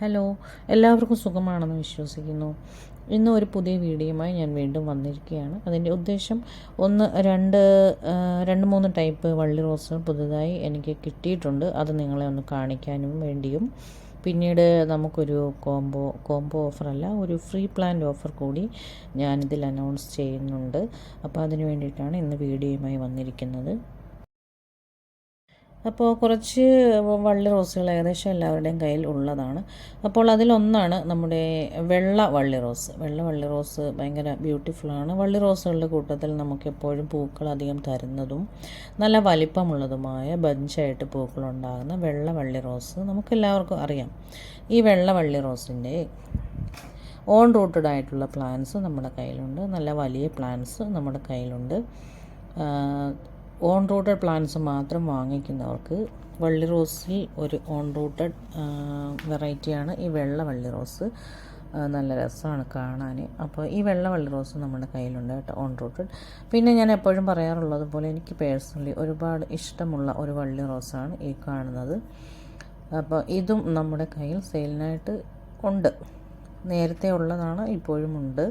Hello എല്ലാവർക്കും സുഖമാണെന്ന് വിശ്വസിക്കുന്നു. ഇന്ന് ഒരു പുതിയ വീഡിയോയുമായി ഞാൻ വീണ്ടും വന്നിരിക്കുകയാണ്. അതിന്റെ ഉദ്ദേശം ഒന്ന് രണ്ട് രണ്ട് മൂന്ന് ടൈപ്പ് വള്ളി റോസ് പുതുതായി എനിക്ക് കിട്ടിയിട്ടുണ്ട്. അത് നിങ്ങളെ ഒന്ന് കാണിക്കാനും വേണ്ടിയും. പിന്നീട് നമുക്കൊരു കോംബോ കോംബോ ഓഫറല്ല ഒരു ഫ്രീ പ്ലാന്റ് ഓഫർ കൂടി ഞാനിതിൽ അനൗൺസ് ചെയ്യുന്നുണ്ട്. അപ്പോൾ അതിന് വേണ്ടിയിട്ടാണ് ഇന്ന് വീഡിയോയുമായി വന്നിരിക്കുന്നത്. അപ്പോൾ കുറച്ച് വള്ളി റോസുകൾ ഏകദേശം എല്ലാവരുടെയും കയ്യിൽ ഉള്ളതാണ്. അപ്പോൾ അതിലൊന്നാണ് നമ്മുടെ വെള്ള വള്ളി റോസ്. വെള്ള വള്ളി റോസ് ഭയങ്കര ബ്യൂട്ടിഫുള്ളാണ് വള്ളി റോസുകളുടെ കൂട്ടത്തിൽ നമുക്കെപ്പോഴും പൂക്കൾ അധികം തരുന്നതും നല്ല വലിപ്പമുള്ളതുമായ ബഞ്ചായിട്ട് പൂക്കളുണ്ടാകുന്ന വെള്ള വള്ളി റോസ് നമുക്കെല്ലാവർക്കും അറിയാം. ഈ വെള്ള വള്ളി റോസിന്റെ ഓൺ റൂട്ടഡ് ആയിട്ടുള്ള പ്ലാന്റ്സ് നമ്മുടെ കയ്യിലുണ്ട്. നല്ല വലിയ പ്ലാന്റ്സ് നമ്മുടെ കയ്യിലുണ്ട്. ഓൺ റൂട്ടഡ് പ്ലാന്റ്സ് മാത്രം വാങ്ങിക്കുന്നവർക്ക് വള്ളി റോസിൽ ഒരു ഓൺ റൂട്ടഡ് വെറൈറ്റിയാണ് ഈ വെള്ള വള്ളി റോസ് നല്ല രസമാണ് കാണാൻ അപ്പോൾ ഈ വെള്ള വള്ളി റോസ് നമ്മുടെ കയ്യിലുണ്ട് കേട്ടോ ഓൺ റൂട്ടഡ് പിന്നെ ഞാൻ എപ്പോഴും പറയാറുള്ളത് പോലെ എനിക്ക് പേഴ്സണലി ഒരുപാട് ഇഷ്ടമുള്ള ഒരു വള്ളി റോസാണ് ഈ കാണുന്നത്. അപ്പോൾ ഇതും നമ്മുടെ കയ്യിൽ സെയിലിനായിട്ട് ഉണ്ട്. നേരത്തെ ഉള്ളതാണ് ഇപ്പോഴും ഉണ്ട്.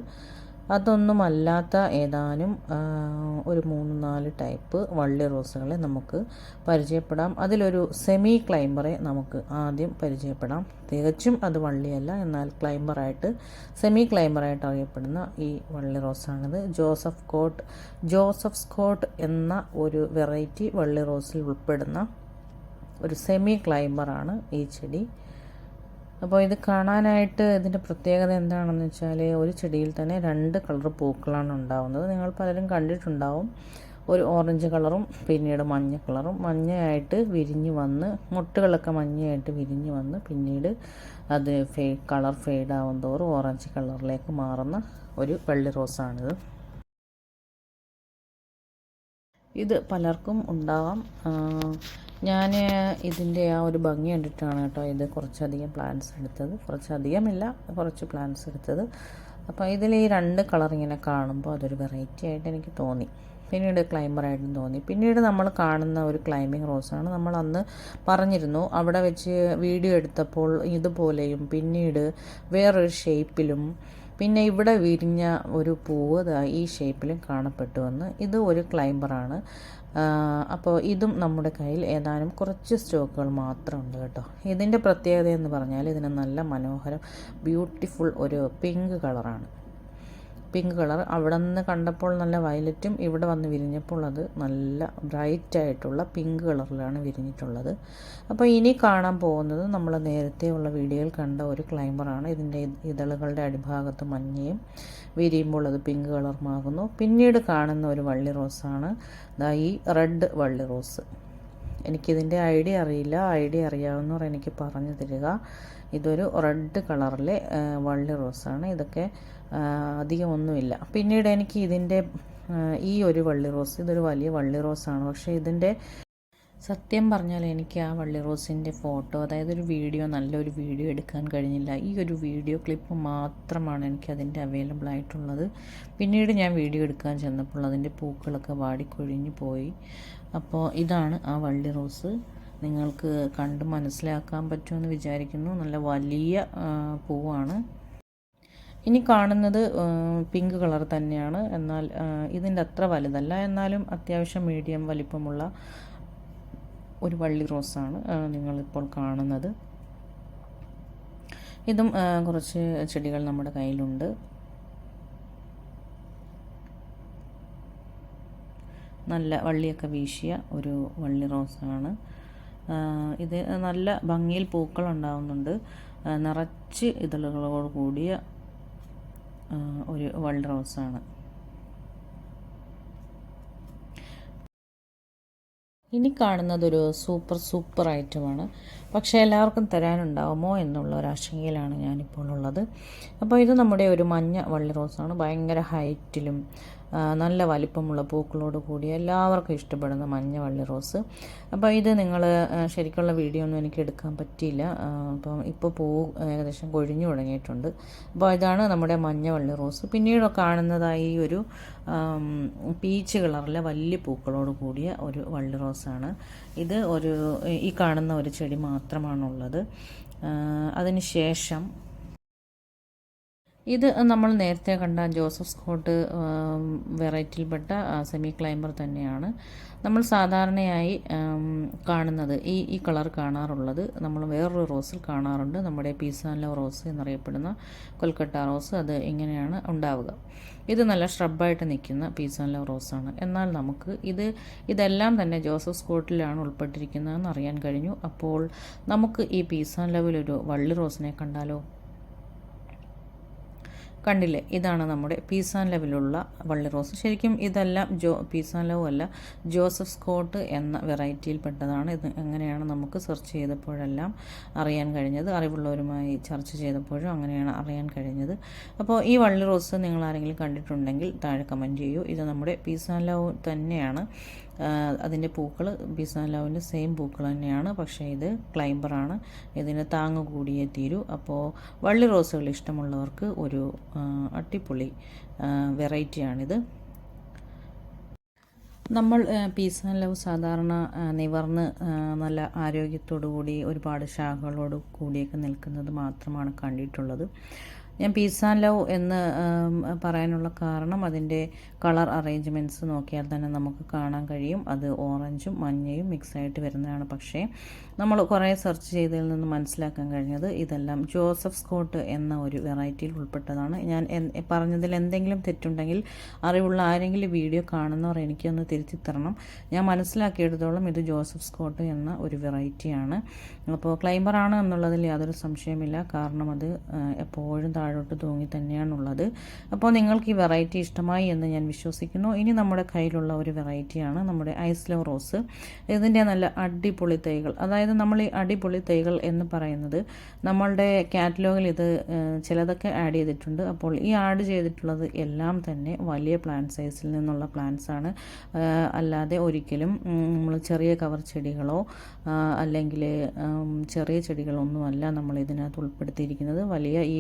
അതൊന്നുമല്ലാത്ത ഏതാനും ഒരു മൂന്ന് നാല് ടൈപ്പ് വള്ളി റോസുകളെ നമുക്ക് പരിചയപ്പെടാം. അതിലൊരു സെമി ക്ലൈംബറെ നമുക്ക് ആദ്യം പരിചയപ്പെടാം. തികച്ചും അത് വള്ളിയല്ല എന്നാൽ ക്ലൈംബറായിട്ട് സെമി ക്ലൈംബറായിട്ട് അറിയപ്പെടുന്ന ഈ വള്ളി റോസാണിത്. ജോസഫ് കോട്ട് ജോസഫ് സ്കോട്ട് എന്ന ഒരു വെറൈറ്റി വള്ളി റോസിൽ ഉൾപ്പെടുന്ന ഒരു സെമി ക്ലൈംബറാണ് ഈ ചെടി. അപ്പോൾ ഇത് കാണാനായിട്ട് ഇതിന്റെ പ്രത്യേകത എന്താണെന്ന് വെച്ചാൽ ഒരു ചെടിയിൽ തന്നെ രണ്ട് കളർ പൂക്കളാണ് ഉണ്ടാവുന്നത്. നിങ്ങൾ പലരും കണ്ടിട്ടുണ്ടാവും. ഒരു ഓറഞ്ച് കളറും പിന്നീട് മഞ്ഞ കളറും. മഞ്ഞയായിട്ട് വിരിഞ്ഞ് വന്ന് മുട്ടുകളൊക്കെ മഞ്ഞയായിട്ട് വിരിഞ്ഞ് വന്ന് പിന്നീട് അത് ഫേ കളർ ഫെയ്ഡാവും തോറും ഓറഞ്ച് കളറിലേക്ക് മാറുന്ന ഒരു വെള്ളി റോസാണിത്. ഇത് പലർക്കും ഉണ്ടാവാം. ഞാൻ ഇതിന്റെ ആ ഒരു ഭംഗി കണ്ടിട്ടാണ് കേട്ടോ ഇത് കുറച്ചധികം പ്ലാന്റ്സ് എടുത്തത്. കുറച്ചധികമില്ല കുറച്ച് പ്ലാന്റ്സ് എടുത്തത്. അപ്പോൾ ഇതിൽ ഈ രണ്ട് കളർ ഇങ്ങനെ കാണുമ്പോൾ അതൊരു വെറൈറ്റി ആയിട്ട് എനിക്ക് തോന്നി. പിന്നീട് ക്ലൈമറായിട്ടും തോന്നി. പിന്നീട് നമ്മൾ കാണുന്ന ഒരു ക്ലൈമ്പിംഗ് റോസാണ് നമ്മൾ അന്ന് പറഞ്ഞിരുന്നു അവിടെ വെച്ച് വീഡിയോ എടുത്തപ്പോൾ ഇതുപോലെയും പിന്നീട് വേറൊരു ഷേപ്പിലും പിന്നെ ഇവിടെ വിരിഞ്ഞ ഒരു പൂവ് ഈ ഷേപ്പിലും കാണപ്പെട്ടു വന്ന് ഇത് ഒരു ക്ലൈംബറാണ് അപ്പോൾ ഇതും നമ്മുടെ കയ്യിൽ ഏതാനും കുറച്ച് സ്റ്റോക്കുകൾ മാത്രമുണ്ട് കേട്ടോ. ഇതിന്റെ പ്രത്യേകത എന്ന് പറഞ്ഞാൽ ഇതിന് നല്ല മനോഹരം ബ്യൂട്ടിഫുൾ ഒരു പിങ്ക് കളറാണ് പിങ്ക് കളർ അവിടെ നിന്ന് കണ്ടപ്പോൾ നല്ല വയലറ്റും ഇവിടെ വന്ന് വിരിഞ്ഞപ്പോൾ അത് നല്ല ബ്രൈറ്റ് ആയിട്ടുള്ള പിങ്ക് കളറിലാണ് വിരിഞ്ഞിട്ടുള്ളത്. അപ്പോൾ ഇനി കാണാൻ പോകുന്നത് നമ്മൾ നേരത്തെ ഉള്ള വീഡിയോയിൽ കണ്ട ഒരു ക്ലൈംബറാണ് ഇതിന്റെ ഇതളുകളുടെ അടിഭാഗത്ത് മഞ്ഞയും വിരിയുമ്പോൾ അത് പിങ്ക് കളർ കളറുമാകുന്നു പിന്നീട് കാണുന്ന ഒരു വള്ളി റോസാണ് ഈ റെഡ് വള്ളി റോസ് എനിക്കിതിന്റെ ഐഡിയ അറിയില്ല. ഐഡിയ അറിയാവുന്നവർ എനിക്ക് പറഞ്ഞു തരിക. ഇതൊരു റെഡ് കളറിലെ വള്ളി റോസാണ് ഇതൊക്കെ ആ, അധികമൊന്നുമില്ല പിന്നീട് എനിക്ക് ഇതിന്റെ ഈ ഒരു വള്ളി റോസ് ഇതൊരു വലിയ വള്ളി റോസാണ്. പക്ഷേ ഇതിന്റെ സത്യം പറഞ്ഞാൽ എനിക്ക് ആ വള്ളി റോസിന്റെ ഫോട്ടോ അതായത് ഒരു വീഡിയോ നല്ലൊരു വീഡിയോ എടുക്കാൻ കഴിഞ്ഞില്ല. ഈ ഒരു വീഡിയോ ക്ലിപ്പ് മാത്രമാണ് എനിക്ക് അതിന്റെ അവൈലബിൾ ആയിട്ടുള്ളത്. പിന്നീട് ഞാൻ വീഡിയോ എടുക്കാൻ ചെന്നപ്പോൾ അതിന്റെ പൂക്കളൊക്കെ വാടിക്കൊഴിഞ്ഞു പോയി. അപ്പോൾ ഇതാണ് ആ വള്ളി റോസ്. നിങ്ങൾക്ക് കണ്ട് മനസ്സിലാക്കാൻ പറ്റുമെന്ന് വിചാരിക്കുന്നു. നല്ല വലിയ പൂവാണ്. ഇനി കാണുന്നത് പിങ്ക് കളർ തന്നെയാണ്. എന്നാൽ ഇതിന്റെ അത്ര വലുതല്ല. എന്നാലും അത്യാവശ്യം മീഡിയം വലിപ്പമുള്ള ഒരു വള്ളി റോസാണ് നിങ്ങളിപ്പോൾ കാണുന്നത്. ഇതും കുറച്ച് ചെടികൾ നമ്മുടെ കയ്യിലുണ്ട്. നല്ല വള്ളിയൊക്കെ വീശിയ ഒരു വള്ളി റോസാണ് ഇത് നല്ല ഭംഗിയിൽ പൂക്കൾ ഉണ്ടാവുന്നുണ്ട്. നിറച്ച് ഇതളുകളോട് കൂടിയ ഒരു വള്ളി റോസാണ് ഇനി കാണുന്നതൊരു സൂപ്പർ സൂപ്പർ ഐറ്റമാണ്. പക്ഷേ എല്ലാവർക്കും തരാനുണ്ടാവുമോ എന്നുള്ള ഒരു ആശങ്കയിലാണ് ഞാനിപ്പോൾ ഉള്ളത്. അപ്പോൾ ഇത് നമ്മുടെ ഒരു മഞ്ഞ വള്ളി റോസാണ്. ഭയങ്കര ഹൈറ്റിലും നല്ല വലിപ്പമുള്ള പൂക്കളോട് കൂടി എല്ലാവർക്കും ഇഷ്ടപ്പെടുന്ന മഞ്ഞ വള്ളി റോസ്. അപ്പോൾ ഇത് നിങ്ങൾ ശരിക്കുള്ള വീഡിയോ ഒന്നും എനിക്ക് എടുക്കാൻ പറ്റിയില്ല. അപ്പം ഇപ്പോൾ പൂ ഏകദേശം കൊഴിഞ്ഞു തുടങ്ങിയിട്ടുണ്ട്. അപ്പോൾ ഇതാണ് നമ്മുടെ മഞ്ഞ വള്ളി റോസ്. പിന്നീട് കാണുന്നതായി ഒരു പീച്ച് കളറിലെ വലിയ പൂക്കളോട് കൂടിയ ഒരു വള്ളി റോസാണ്. ഇത് ഒരു ഈ കാണുന്ന ഒരു ചെടി മാത്രമാണുള്ളത്. അതിന് ശേഷം ഇത് നമ്മൾ നേരത്തെ കണ്ട ജോസഫ് സ്കോട്ട് വെറൈറ്റിയിൽപ്പെട്ട സെമി ക്ലൈംബർ തന്നെയാണ്. നമ്മൾ സാധാരണയായി കാണുന്നത് ഈ ഈ കളർ കാണാറുള്ളത്. നമ്മൾ വേറൊരു റോസിൽ കാണാറുണ്ട്. നമ്മുടെ പീസാൻലോ റോസ് എന്നറിയപ്പെടുന്ന കൊൽക്കട്ട റോസ്. അത് ഇങ്ങനെയാണ് ഉണ്ടാവുക. ഇത് നല്ല ഷ്രബായിട്ട് നിൽക്കുന്ന പീസാൻലോ റോസാണ്. എന്നാൽ നമുക്ക് ഇത് ഇതെല്ലാം തന്നെ ജോസഫ് സ്കോട്ടിലാണ് ഉൾപ്പെട്ടിരിക്കുന്നതെന്ന് അറിയാൻ കഴിഞ്ഞു. അപ്പോൾ നമുക്ക് ഈ പീസാൻ ലവിലൊരു വള്ളി റോസിനെ കണ്ടാലോ? കണ്ടില്ലേ? ഇതാണ് നമ്മുടെ പീസാൻ ലെവലുള്ള വള്ളി റോസ്. ശരിക്കും ഇതെല്ലാം ജോ പീസാൻ ലവ് അല്ല ജോസഫ് സ്കോട്ട് എന്ന വെറൈറ്റിയിൽ പെട്ടതാണ്. ഇത് എങ്ങനെയാണ് നമുക്ക് സെർച്ച് ചെയ്തപ്പോഴെല്ലാം അറിയാൻ കഴിഞ്ഞത്. അറിവുള്ളവരുമായി ചർച്ച ചെയ്തപ്പോഴും അങ്ങനെയാണ് അറിയാൻ കഴിഞ്ഞത്. അപ്പോൾ ഈ വള്ളി റോസ് നിങ്ങൾ ആരെങ്കിലും കണ്ടിട്ടുണ്ടെങ്കിൽ താഴെ കമന്റ് ചെയ്യൂ. ഇത് നമ്മുടെ പീസാൻ ലവ് തന്നെയാണ്. അതിന്റെ പൂക്കൾ ബിസാലാവിന്റെ സെയിം പൂക്കൾ തന്നെയാണ്. പക്ഷേ ഇത് ക്ലൈംബറാണ് ഇതിന് താങ്ങ് കൂടിയേ തീരൂ. അപ്പോൾ വള്ളി റോസുകൾ ഇഷ്ടമുള്ളവർക്ക് ഒരു അട്ടിപ്പൊളി വെറൈറ്റിയാണിത് നമ്മൾ പീസ് ആൻഡ് ലവ് സാധാരണ നിവർന്ന് നല്ല ആരോഗ്യത്തോടു കൂടി ഒരുപാട് ശാഖകളോട് കൂടിയൊക്കെ നിൽക്കുന്നത് മാത്രമാണ് കണ്ടിട്ടുള്ളത്. ഞാൻ പീസ് ആൻഡ് ലവ് എന്ന് പറയാനുള്ള കാരണം അതിന്റെ കളർ അറേഞ്ച്മെന്റ്സ് നോക്കിയാൽ തന്നെ നമുക്ക് കാണാൻ കഴിയും. അത് ഓറഞ്ചും മഞ്ഞയും മിക്സായിട്ട് വരുന്നതാണ്. പക്ഷേ നമ്മൾ കുറേ സെർച്ച് ചെയ്തതിൽ നിന്ന് മനസ്സിലാക്കാൻ കഴിഞ്ഞത് ഇതെല്ലാം ജോസഫ് സ്കോട്ട് എന്ന ഒരു വെറൈറ്റിയിൽ ഉൾപ്പെട്ടതാണ്. ഞാൻ പറഞ്ഞതിൽ എന്തെങ്കിലും തെറ്റുണ്ടെങ്കിൽ അറിവുള്ള ആരെങ്കിലും വീഡിയോ കാണുന്നവർ എനിക്കൊന്ന് തിരുത്തി തരണം. ഞാൻ മനസ്സിലാക്കിയെടുത്തോളം ഇത് ജോസഫ് സ്കോട്ട് എന്ന ഒരു വെറൈറ്റിയാണ് അപ്പോൾ ക്ലൈംബറാണ് എന്നുള്ളതിൽ യാതൊരു സംശയമില്ല കാരണം അത് എപ്പോഴും താഴോട്ട് തൂങ്ങി തന്നെയാണുള്ളത്. അപ്പോൾ നിങ്ങൾക്ക് ഈ വെറൈറ്റി ഇഷ്ടമായി എന്ന് ഞാൻ വിശ്വസിക്കുന്നു. ഇനി നമ്മുടെ കയ്യിലുള്ള ഒരു വെറൈറ്റിയാണ് നമ്മുടെ ഐസ്ലോ റോസ്. ഇതിന്റെ നല്ല അടിപൊളി തൈകൾ. അതായത് നമ്മൾ ഈ അടിപൊളി തൈകൾ എന്ന് പറയുന്നത് നമ്മളുടെ കാറ്റലോഗിൽ ഇത് ചിലതൊക്കെ ആഡ് ചെയ്തിട്ടുണ്ട്. അപ്പോൾ ഈ ആഡ് ചെയ്തിട്ടുള്ളത് എല്ലാം തന്നെ വലിയ പ്ലാന്റ് സൈസിൽ നിന്നുള്ള പ്ലാന്റ്സ് ആണ്. അല്ലാതെ ഒരിക്കലും നമ്മൾ ചെറിയ കവർ ചെടികളോ അല്ലെങ്കിൽ ചെറിയ ചെടികളൊന്നുമല്ല നമ്മൾ ഇതിനകത്ത് ഉൾപ്പെടുത്തിയിരിക്കുന്നത്. വലിയ ഈ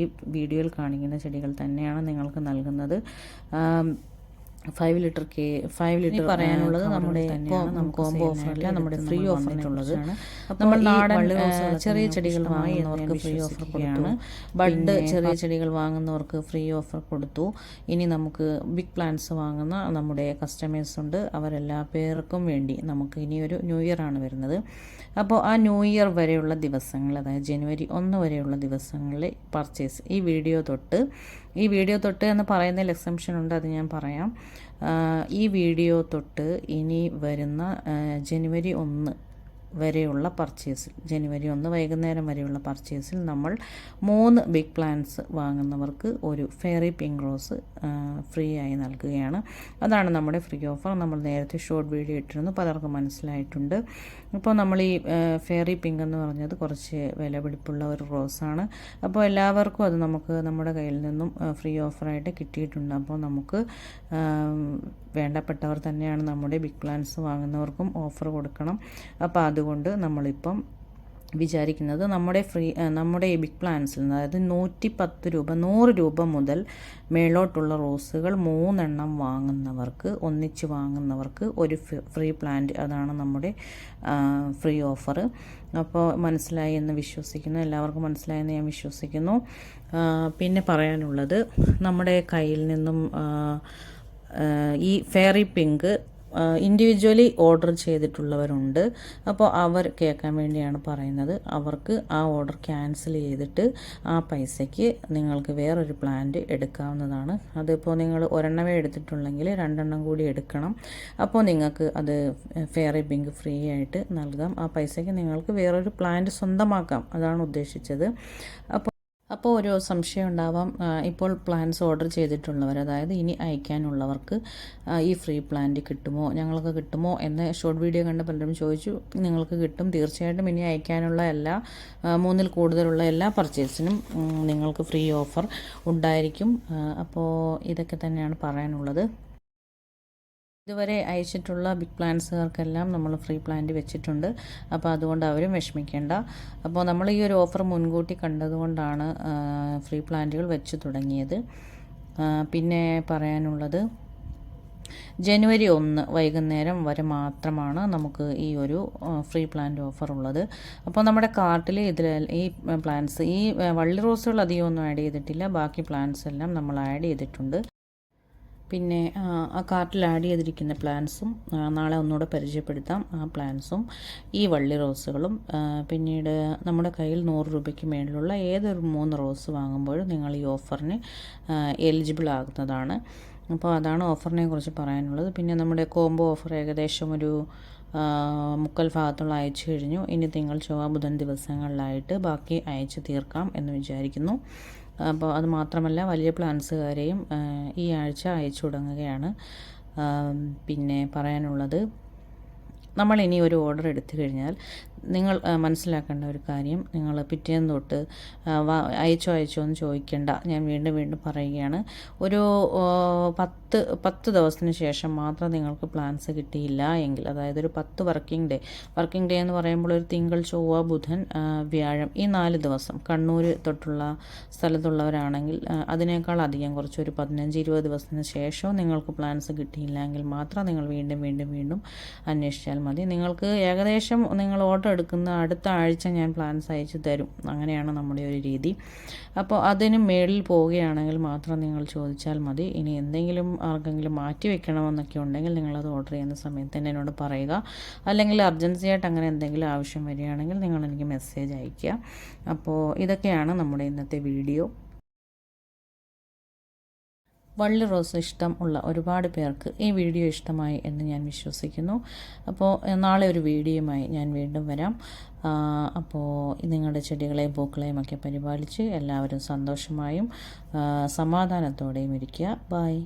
വീഡിയോയിൽ കാണിക്കുന്ന ചെടികൾ തന്നെയാണ് നിങ്ങൾക്ക് നൽകുന്നത്. ഫൈവ് ലിറ്റർ കെ ഫൈവ് ലിറ്റർ പറയാനുള്ളത് നമ്മുടെ കോംബോ ഓഫറില്ല നമ്മുടെ ഫ്രീ ഓഫറിനുള്ളത് നമ്മൾ നാടൻ ചെറിയ ചെടികൾ വാങ്ങുന്നവർക്ക് ഫ്രീ ഓഫർ കൊടുക്കുകയാണ് ബഡ് ചെറിയ ചെടികൾ വാങ്ങുന്നവർക്ക് ഫ്രീ ഓഫർ കൊടുത്തു. ഇനി നമുക്ക് ബിഗ് പ്ലാന്റ്സ് വാങ്ങുന്ന നമ്മുടെ കസ്റ്റമേഴ്സ് ഉണ്ട്. അവരെല്ലാ പേർക്കും വേണ്ടി നമുക്ക് ഇനിയൊരു ന്യൂ ഇയർ ആണ് വരുന്നത്. അപ്പോൾ ആ ന്യൂ ഇയർ വരെയുള്ള ദിവസങ്ങൾ അതായത് ജനുവരി ഒന്ന് വരെയുള്ള ദിവസങ്ങളിൽ പർച്ചേസ് ഈ വീഡിയോ തൊട്ട് ഈ വീഡിയോ തൊട്ട് എന്ന് പറയുന്നതിൽ എക്സംഷൻ ഉണ്ട് അത് ഞാൻ പറയാം. ഈ വീഡിയോ തൊട്ട് ഇനി വരുന്ന ജനുവരി ഒന്ന് വരെയുള്ള പർച്ചേസിൽ ജനുവരി ഒന്ന് വൈകുന്നേരം വരെയുള്ള പർച്ചേസിൽ നമ്മൾ മൂന്ന് ബിഗ് പ്ലാൻസ് വാങ്ങുന്നവർക്ക് ഒരു ഫെയറി പിങ്ക് റോസ് ഫ്രീ ആയി നൽകുകയാണ്. അതാണ് നമ്മുടെ ഫ്രീ ഓഫർ നമ്മൾ നേരത്തെ ഷോർട്ട് വീഡിയോ ഇട്ടിരുന്നു. പലർക്കും മനസ്സിലായിട്ടുണ്ട്. ഇപ്പോൾ നമ്മൾ ഈ ഫെയറി പിങ്ക് എന്ന് പറഞ്ഞത് കുറച്ച് വിലപിടിപ്പുള്ള ഒരു റോസാണ് അപ്പോൾ എല്ലാവർക്കും അത് നമുക്ക് നമ്മുടെ കയ്യിൽ നിന്നും ഫ്രീ ഓഫറായിട്ട് കിട്ടിയിട്ടുണ്ട്. അപ്പോൾ നമുക്ക് വേണ്ടപ്പെട്ടവർ തന്നെയാണ് നമ്മുടെ ബിഗ് പ്ലാൻസ് വാങ്ങുന്നവർക്കും ഓഫർ കൊടുക്കണം. അപ്പോൾ അതുകൊണ്ട് നമ്മളിപ്പം വിചാരിക്കുന്നത് നമ്മുടെ ഫ്രീ നമ്മുടെ ഈ ബിഗ് പ്ലാൻസിൽ നിന്ന് അതായത് നൂറ്റി പത്ത് രൂപ നൂറ് രൂപ മുതൽ മേളോട്ടുള്ള റോസുകൾ മൂന്നെണ്ണം വാങ്ങുന്നവർക്ക് ഒന്നിച്ച് വാങ്ങുന്നവർക്ക് ഒരു ഫ്രീ പ്ലാന്റ് അതാണ് നമ്മുടെ ഫ്രീ ഓഫർ അപ്പോൾ മനസ്സിലായി എന്ന് വിശ്വസിക്കുന്നു എല്ലാവർക്കും മനസ്സിലായെന്ന് ഞാൻ വിശ്വസിക്കുന്നു. പിന്നെ പറയാനുള്ളത് നമ്മുടെ കയ്യിൽ നിന്നും ഈ ഫെയറി പിങ്ക് ഇൻഡിവിജ്വലി ഓർഡർ ചെയ്തിട്ടുള്ളവരുണ്ട്. അപ്പോൾ അവർ കേൾക്കാൻ വേണ്ടിയാണ് പറയുന്നത്. അവർക്ക് ആ ഓർഡർ ക്യാൻസൽ ചെയ്തിട്ട് ആ പൈസയ്ക്ക് നിങ്ങൾക്ക് വേറൊരു പ്ലാന്റ് എടുക്കാവുന്നതാണ്. അതിപ്പോൾ നിങ്ങൾ ഒരെണ്ണമേ എടുത്തിട്ടുണ്ടെങ്കിൽ രണ്ടെണ്ണം കൂടി എടുക്കണം. അപ്പോൾ നിങ്ങൾക്ക് അത് ഫെയറി പിങ്ക് ഫ്രീ ആയിട്ട് നൽകാം. ആ പൈസയ്ക്ക് നിങ്ങൾക്ക് വേറൊരു പ്ലാന്റ് സ്വന്തമാക്കാം. അതാണ് ഉദ്ദേശിച്ചത്. അപ്പോൾ അപ്പോൾ ഒരു സംശയം ഉണ്ടാവാം. ഇപ്പോൾ പ്ലാൻസ് ഓർഡർ ചെയ്തിട്ടുള്ളവർ അതായത് ഇനി അയക്കാനുള്ളവർക്ക് ഈ ഫ്രീ പ്ലാന്റ് കിട്ടുമോ ഞങ്ങൾക്ക് കിട്ടുമോ എന്ന് ഷോർട്ട് വീഡിയോ കണ്ട് പലരും ചോദിച്ചു. നിങ്ങൾക്ക് കിട്ടും. തീർച്ചയായിട്ടും ഇനി അയക്കാനുള്ള എല്ലാ മൂന്നിൽ കൂടുതലുള്ള എല്ലാ പർച്ചേസിനും നിങ്ങൾക്ക് ഫ്രീ ഓഫർ ഉണ്ടായിരിക്കും. അപ്പോൾ ഇതൊക്കെ തന്നെയാണ് പറയാനുള്ളത്. ഇതുവരെ അയച്ചിട്ടുള്ള ബിഗ് പ്ലാൻസുകാർക്കെല്ലാം നമ്മൾ ഫ്രീ പ്ലാന്റ് വെച്ചിട്ടുണ്ട്. അപ്പോൾ അതുകൊണ്ട് അവരും വിഷമിക്കേണ്ട. അപ്പോൾ നമ്മൾ ഈ ഒരു ഓഫർ മുൻകൂട്ടി കണ്ടതുകൊണ്ടാണ് ഫ്രീ പ്ലാന്റുകൾ വെച്ച് തുടങ്ങിയത്. പിന്നെ പറയാനുള്ളത് ജനുവരി ഒന്ന് വൈകുന്നേരം വരെ മാത്രമാണ് നമുക്ക് ഈ ഒരു ഫ്രീ പ്ലാന്റ് ഓഫർ ഉള്ളത്. അപ്പോൾ നമ്മുടെ കാർട്ടിൽ ഇതിൽ ഈ പ്ലാന്റ്സ് ഈ വള്ളി റോസുകൾ അധികം ഒന്നും ആഡ് ചെയ്തിട്ടില്ല. ബാക്കി പ്ലാന്റ്സ് എല്ലാം നമ്മൾ ആഡ് ചെയ്തിട്ടുണ്ട്. പിന്നെ ആ കാർട്ടിൽ ആഡ് ചെയ്തിരിക്കുന്ന പ്ലാന്റ്സും നാളെ ഒന്നുകൂടെ പരിചയപ്പെടുത്താം ആ പ്ലാന്റ്സും ഈ വള്ളി റോസുകളും പിന്നീട് നമ്മുടെ കയ്യിൽ നൂറ് രൂപയ്ക്ക് മേളിലുള്ള ഏതൊരു മൂന്ന് റോസ് വാങ്ങുമ്പോഴും നിങ്ങൾ ഈ ഓഫറിന് എലിജിബിൾ ആകുന്നതാണ്. അപ്പോൾ അതാണ് ഓഫറിനെ കുറിച്ച് പറയാനുള്ളത്. പിന്നെ നമ്മുടെ കോംബോ ഓഫർ ഏകദേശം ഒരു മുക്കൽ ഭാഗത്തുള്ള അയച്ചു കഴിഞ്ഞു. ഇനി തിങ്കൾ ചൊവ്വ ബുധൻ ദിവസങ്ങളിലായിട്ട് ബാക്കി അയച്ചു തീർക്കാം എന്ന് വിചാരിക്കുന്നു. അപ്പോൾ അത് മാത്രമല്ല വലിയ പ്ലാൻസുകാരെയും ഈ ആഴ്ച അയച്ചു തുടങ്ങുകയാണ്. പിന്നെ പറയാനുള്ളത് നമ്മൾ ഇനി ഒരു ഓർഡർ എടുത്തു കഴിഞ്ഞാൽ നിങ്ങൾ മനസ്സിലാക്കേണ്ട ഒരു കാര്യം. നിങ്ങൾ പിറ്റേന്ന് തൊട്ട് അയച്ചോ അയച്ചോ എന്ന് ചോദിക്കേണ്ട. ഞാൻ വീണ്ടും വീണ്ടും പറയുകയാണ്. ഒരു പത്ത് പത്ത് ദിവസത്തിന് ശേഷം മാത്രം നിങ്ങൾക്ക് പ്ലാൻസ് കിട്ടിയില്ല എങ്കിൽ അതായത് ഒരു പത്ത് വർക്കിംഗ് ഡേ വർക്കിംഗ് ഡേ എന്ന് പറയുമ്പോൾ ഒരു തിങ്കൾ ചൊവ്വ ബുധൻ വ്യാഴം ഈ നാല് ദിവസം. കണ്ണൂർ തൊട്ടുള്ള സ്ഥലത്തുള്ളവരാണെങ്കിൽ അതിനേക്കാൾ അധികം കുറച്ച് ഒരു പതിനഞ്ച് ഇരുപത് ദിവസത്തിന് ശേഷവും നിങ്ങൾക്ക് പ്ലാൻസ് കിട്ടിയില്ല എങ്കിൽ മാത്രം നിങ്ങൾ വീണ്ടും വീണ്ടും വീണ്ടും അന്വേഷിച്ചാൽ മതി. നിങ്ങൾക്ക് ഏകദേശം നിങ്ങൾ ഓർഡർ എടുക്കുന്ന അടുത്ത ആഴ്ച ഞാൻ പ്ലാൻസ് അയച്ചു തരും. അങ്ങനെയാണ് നമ്മുടെ ഒരു രീതി. അപ്പോൾ അതിന് മേളിൽ പോവുകയാണെങ്കിൽ മാത്രം നിങ്ങൾ ചോദിച്ചാൽ മതി. ഇനി എന്തെങ്കിലും ആർക്കെങ്കിലും മാറ്റി വെക്കണമെന്നൊക്കെ ഉണ്ടെങ്കിൽ നിങ്ങളത് ഓർഡർ ചെയ്യുന്ന സമയത്ത് തന്നെ എന്നോട് പറയുക. അല്ലെങ്കിൽ അർജൻസി ആയിട്ട് അങ്ങനെ എന്തെങ്കിലും ആവശ്യം വരികയാണെങ്കിൽ നിങ്ങൾ എനിക്ക് മെസ്സേജ് അയയ്ക്കുക. അപ്പോൾ ഇതൊക്കെയാണ് നമ്മുടെ ഇന്നത്തെ വീഡിയോ വള്ളി റോസ് ഇഷ്ടം ഉള്ള ഒരുപാട് പേർക്ക് ഈ വീഡിയോ ഇഷ്ടമായി എന്ന് ഞാൻ വിശ്വസിക്കുന്നു. അപ്പോൾ നാളെ ഒരു വീഡിയോയുമായി ഞാൻ വീണ്ടും വരാം. അപ്പോൾ നിങ്ങളുടെ ചെടികളെയും പൂക്കളെയും ഒക്കെ പരിപാലിച്ച് എല്ലാവരും സന്തോഷമായും സമാധാനത്തോടെയും ഇരിക്കുക. ബായ്